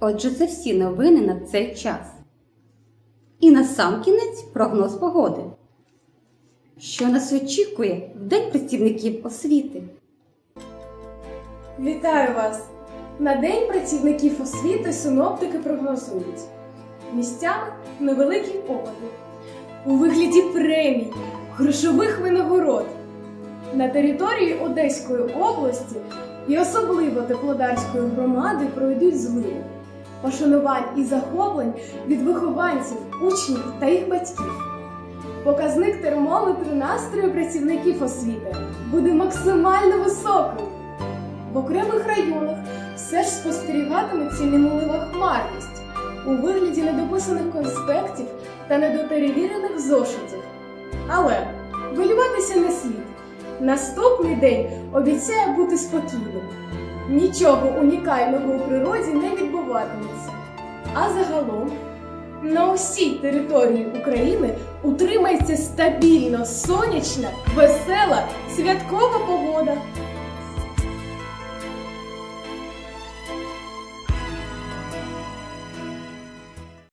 Отже, це всі новини на цей час. І на сам кінець прогноз погоди. Що нас очікує в День працівників освіти? Вітаю вас! На День працівників освіти синоптики прогнозують місцями невеликі опади у вигляді премій, грошових винагород. На території Одеської області і особливо Теплодарської громади пройдуть зливи, пошанувань і захоплень від вихованців, учнів та їх батьків. Показник термометру настрою працівників освіти буде максимально високим. В окремих районах все ж спостерігатиметься мінлива хмарність у вигляді недописаних конспектів та недоперевірених зошитів. Але хвилюватися не слід. Наступний день обіцяє бути спокійним. Нічого унікального у природі не відбуватиметься. А загалом на усій території України утримається стабільно сонячна, весела, святкова погода.